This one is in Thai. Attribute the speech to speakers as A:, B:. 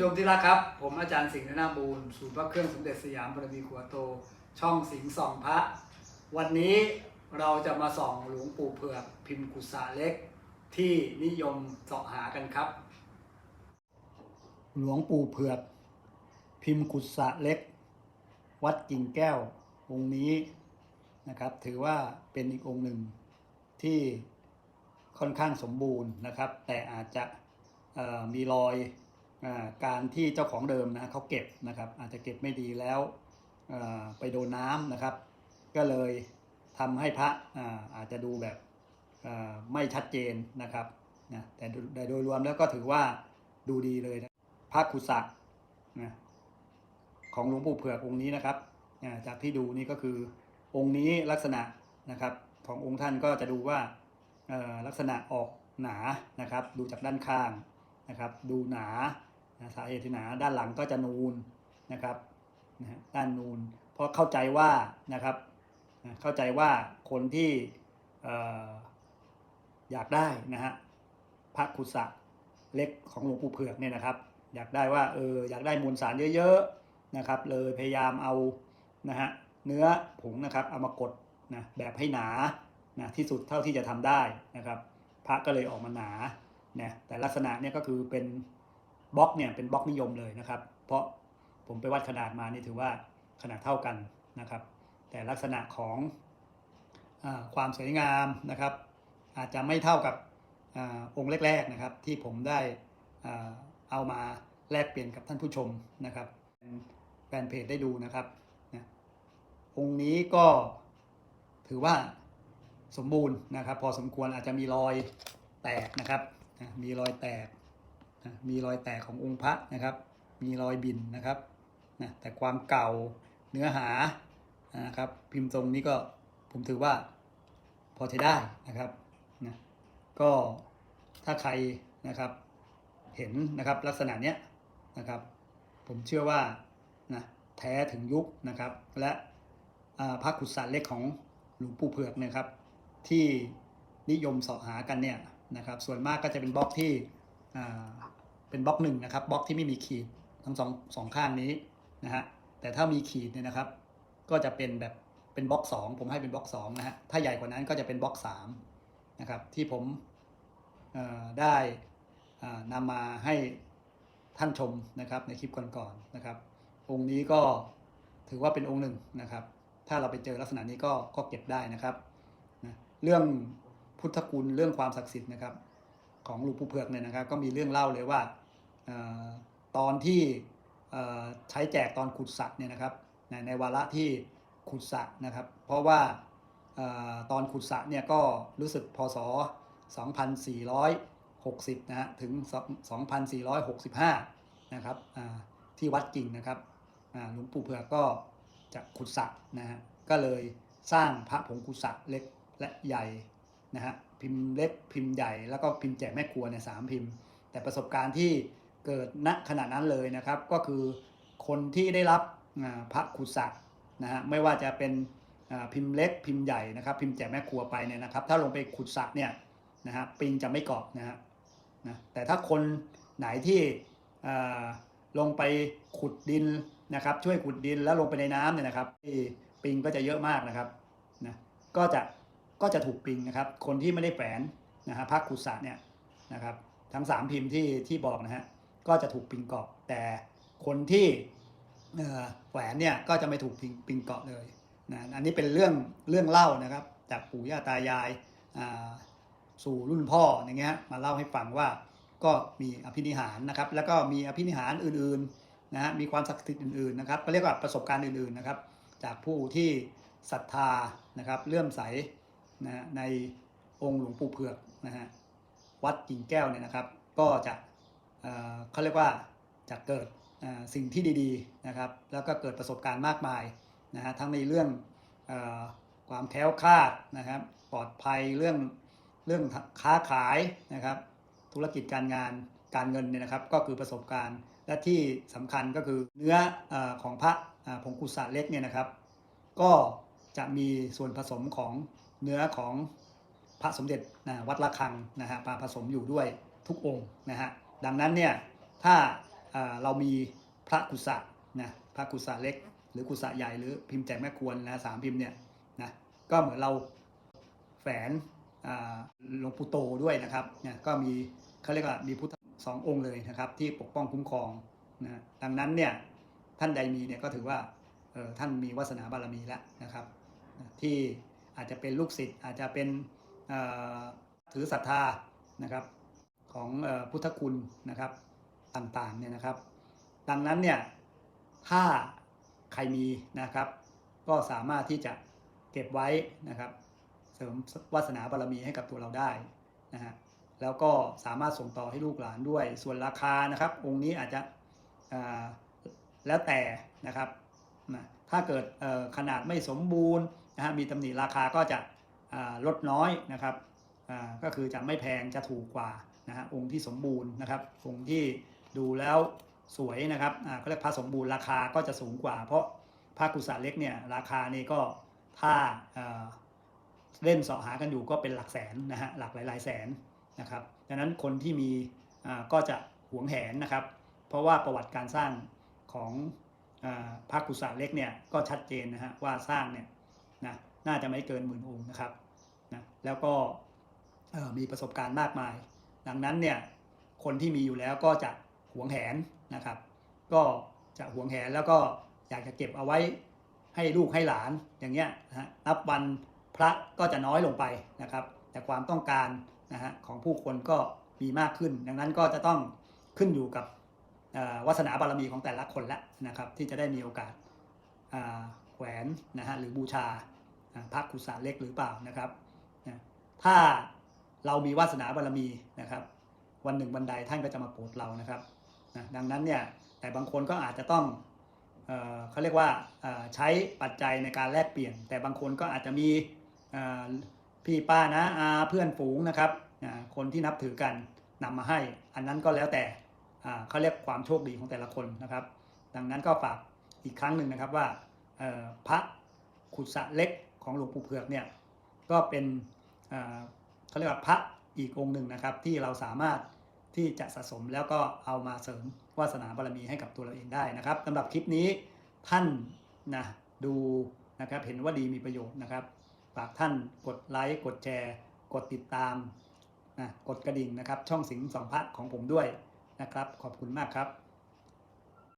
A: ชมที่รักครับ ผมอาจารย์สิงห์นาบูลศูนย์พระเครื่องสมเด็จสยามบรมีขัวโต ช่องสิงห์ส่องพระ วันนี้เราจะมาส่องหลวงปู่เผือกพิมพ์กุศาเล็ก ที่นิยมเสาะหากันครับ หลวงปู่เผือก พิมพ์กุศะเล็ก วัดกิ่งแก้วองค์นี้นะครับ ถือว่าเป็นอีกองค์หนึ่งที่ค่อนข้างสมบูรณ์นะครับ แต่อาจจะมีรอย การที่เจ้าของเดิมนะเขาเก็บนะครับ อาจจะเก็บไม่ดีแล้วไปโดนน้ำนะครับ ก็เลยทำให้พระอาอาจจะดูแบบไม่ชัดเจนนะครับนะแต่โดยรวมแล้วก็ถือว่าดูดีเลยนะพระคุสักนะของหลวงปู่เผือกองค์นี้นะครับอ่าจากที่ดูนี่ก็คือองค์นี้ลักษณะนะครับขององค์ท่านก็จะดูว่าลักษณะออกหนานะครับ ดูจากด้านข้างนะครับ ดูหนา สาเหตุที่หนาด้านหลังก็จะนูนนะครับนะด้านนูน เพราะเข้าใจว่านะครับนะเข้าใจว่าคนที่ออยากได้นะฮะพระคุสะเล็กของหลวงปู่เผือกเนี่ยนะครับ อยากได้ว่าเอออยากได้มวลสารเยอะๆนะครับ เลยพยายามเอานะฮะเนื้อผงนะครับเอามากดนะแบบให้หนานะที่สุดเท่าที่จะทำได้นะครับ พระก็เลยออกมาหนาเนี่ยแต่ลักษณะเนี่ยก็คือเป็น บล็อกเนี่ยเป็นบล็อกนิยมเลยนะครับ เพราะผมไปวัดขนาดมานี่ถือว่าขนาดเท่ากันนะครับ แต่ลักษณะของอความสวยงามนะครับ อาจจะไม่เท่ากับอองค์แรกๆนะครับ ที่ผมได้เอามาแลกเปลี่ยนกับท่านผู้ชมนะครับแฟนเพจได้ดูนะครับนะองค์นี้ก็ถือว่าสมบูรณ์นะครับ พอสมควรอาจจะมีรอยแตกนะครับนะมีรอยแตก นะมีรอยแตกขององค์พระนะครับ มีรอยบินนะครับนะแต่ความเก่าเนื้อหานะครับ พิมพ์ทรงนี้ก็ผมถือว่าพอใช้ได้นะครับนะก็ถ้าใครนะครับเห็นนะครับลักษณะเนี้ยนะครับ ผมเชื่อว่านะแท้ถึงยุคนะครับ และพระขุดสารเล็กของหลวงปู่เผือกนะครับ ที่นิยมสาะหากันเนี่ยนะครับ ส่วนมากก็จะเป็นบล็อกที่ เป็นบล็อกหนึ่งนะครับบล็อกที่ไม่มีขีดทั้งสองสองข้างนี้นะฮะแต่ถ้ามีขีดเนี่ยนะครับ ก็จะเป็นแบบเป็นบล็อกสองผมให้เป็นบล็อกสองนะฮะถ้าใหญ่กว่านั้นก็จะเป็นบล็อกสามนะครับที่ผมได้นำมาให้ท่านชมนะครับในคลิปก่อนๆนะครับ องค์นี้ก็ถือว่าเป็นองค์หนึ่งนะครับ ถ้าเราไปเจอลักษณะนี้ก็ก็เก็บได้นะครับนะเรื่องพุทธคุณเรื่องความศักดิ์สิทธิ์นะครับ ของหลวงปู่เผือกเนี่ยนะครับ ก็มีเรื่องเล่าเลยว่าตอนที่ใช้แจกตอนขุดสระเนี่ยนะครับในในวาระที่ขุดสระนะครับ เพราะว่าตอนขุดสระเนี่ยก็รู้สึกพศ 2460 นะฮะถึง 2465 นะครับอ่าที่วัดกิ่งนะครับหลวงปู่เผือกก็จะขุดสระนะฮะก็เลยสร้างพระผงกุสะเล็กและใหญ่นะฮะ พิมพ์เล็กพิมพ์ใหญ่แล้วก็พิมพ์แจกแม่ครัวเนี่ยสามพิมพ์ แต่ประสบการณ์ที่เกิดณขณะนั้นเลยนะครับ ก็คือคนที่ได้รับพระขุดสระนะฮะไม่ว่าจะเป็นพิมพ์เล็กพิมพ์ใหญ่นะครับ พิมพ์แจกแม่ครัวไปเนี่ยนะครับ ถ้าลงไปขุดสระเนี่ยนะฮะปิงจะไม่เกาะนะฮะนะแต่ถ้าคนไหนที่ลงไปขุดดินนะครับ ช่วยขุดดินแล้วลงไปในน้ำเนี่ยนะครับปิงก็จะเยอะมากนะครับนะก็จะ ก็จะถูกปิงนะครับ คนที่ไม่ได้แฝนนะฮะพระขุดสะเนี่ยนะครับ ทั้งสามพิมพ์ที่ที่บอกนะฮะก็จะถูกปิงเกาะ แต่คนที่แฝนเนี่ยก็จะไม่ถูกปิงปิงเกาะเลยนะอันนี้เป็นเรื่องเรื่องเล่านะครับ จากปู่ย่าตายายสู่รุ่นพ่ออย่างเงี้ยมาเล่าให้ฟังว่าก็มีอภินิหารนะครับ แล้วก็มีอภินิหารอื่นๆนะฮะมีความศักดิ์สิทธิ์อื่นๆนะครับก็เรียกว่าประสบการณ์อื่นๆนะครับ จากผู้ที่ศรัทธานะครับเลื่อมใส นะฮะในองค์หลวงปู่เผือกนะฮะวัดกิ่งแก้วเนี่ยนะครับ ก็จะเเขาเรียกว่าจะเกิดสิ่งที่ดีๆนะครับ แล้วก็เกิดประสบการณ์มากมายนะฮะทั้งในเรื่องอความแคล้วคลาดนะครับปลอดภัยเรื่องเรื่องค้าขายนะครับ ธุรกิจการงานการเงินเนี่ยนะครับ ก็คือประสบการณ์และที่สำคัญก็คือเนื้ออของพระผงกุศลเล็กเนี่ยนะครับ ก็จะมีส่วนผสมของ เนื้อของพระสมเด็จนะวัดระฆังนะฮะมาผสมอยู่ด้วยทุกองค์นะฮะดังนั้นเนี่ยถ้าอ่าเรามีพระกุศะนะพระกุศะเล็ก หรือกุศะใหญ่หรือพิมพ์แจกแม่ควรนะสามพิมพ์เนี่ยนะก็เหมือนเราแฝนหลวงปู่โตด้วยนะครับเนี่ยก็มีเขาเรียกว่ามีพุทธสององค์เลยนะครับที่ปกป้องคุ้มครองนะดังนั้นเนี่ยท่านใดมีเนี่ยก็ถือว่าเออท่านมีวาสนาบารมีแล้วนะครับที่ อาจจะเป็นลูกศิษย์อาจจะเป็นถือศรัทธานะครับของพุทธคุณนะครับต่างๆเนี่ยนะครับ ดังนั้นเนี่ยถ้าใครมีนะครับ ก็สามารถที่จะเก็บไว้นะครับเสริมวาสนาบารมีให้กับตัวเราได้นะฮะแล้วก็สามารถส่งต่อให้ลูกหลานด้วย ส่วนราคานะครับ องค์นี้อาจจะแล้วแต่นะครับนะถ้าเกิดขนาดไม่สมบูรณ์ นะฮะมีตำหนิราคาก็จะลดน้อยนะครับก็คือจะไม่แพงจะถูกกว่านะฮะองค์ที่สมบูรณ์นะครับองค์ที่ดูแล้วสวยนะครับเขาเรียกพระสมบูรณ์ราคาก็จะสูงกว่า เพราะพระกุศลเล็กเนี่ยราคานี่ก็ถ้าเล่นเสาะหากันอยู่ก็เป็นหลักแสนนะฮะหลักหลายๆแสนนะครับดังนั้นคนที่มีก็จะหวงแหนนะครับ เพราะว่าประวัติการสร้างของอพระกุศลเล็กเนี่ยก็ชัดเจนนะฮะว่าสร้างเนี่ย นะน่าจะไม่เกินหมื่นองค์นะครับนะแล้วก็มีประสบการณ์มากมาย ดังนั้นเนี่ยคนที่มีอยู่แล้วก็จะหวงแหนนะครับ ก็จะหวงแหนแล้วก็อยากจะเก็บเอาไว้ให้ลูกให้หลานอย่างเงี้ยนะฮะนับวันพระก็จะน้อยลงไปนะครับ แต่ความต้องการนะฮะของผู้คนก็มีมากขึ้น ดังนั้นก็จะต้องขึ้นอยู่กับวาสนาบารมีของแต่ละคนละนะครับ ที่จะได้มีโอกาส แขวนนะฮะหรือบูชาพระกุศลเล็กหรือเปล่านะครับนะถ้าเรามีวาสนาบารมีนะครับ วันหนึ่งวันใดท่านก็จะมาโปรดเรานะครับนะดังนั้นเนี่ยแต่บางคนก็อาจจะต้องเออเขาเรียกว่าใช้ปัจจัยในการแลกเปลี่ยน แต่บางคนก็อาจจะมีพี่ป้านะอาเพื่อนฝูงนะครับนะคนที่นับถือกันนำมาให้ อันนั้นก็แล้วแต่เขาเรียกความโชคดีของแต่ละคนนะครับ ดังนั้นก็ฝากอีกครั้งหนึ่งนะครับว่า พระขุดสระเล็กของหลวงปู่เผือกเนี่ยก็เป็นเขาเรียกว่าพระอีกองค์หนึ่งนะครับ ที่เราสามารถที่จะสะสมแล้วก็เอามาเสริมวาสนาบารมีให้กับตัวเราเองได้นะครับสำหรับคลิปนี้ท่านนะดูนะครับเห็นว่าดีมีประโยชน์นะครับฝากท่านกดไลค์กดแชร์กดติดตามนะกดกระดิ่งนะครับ ช่องสิงห์สองพระของผมด้วยนะครับ ขอบคุณมากครับ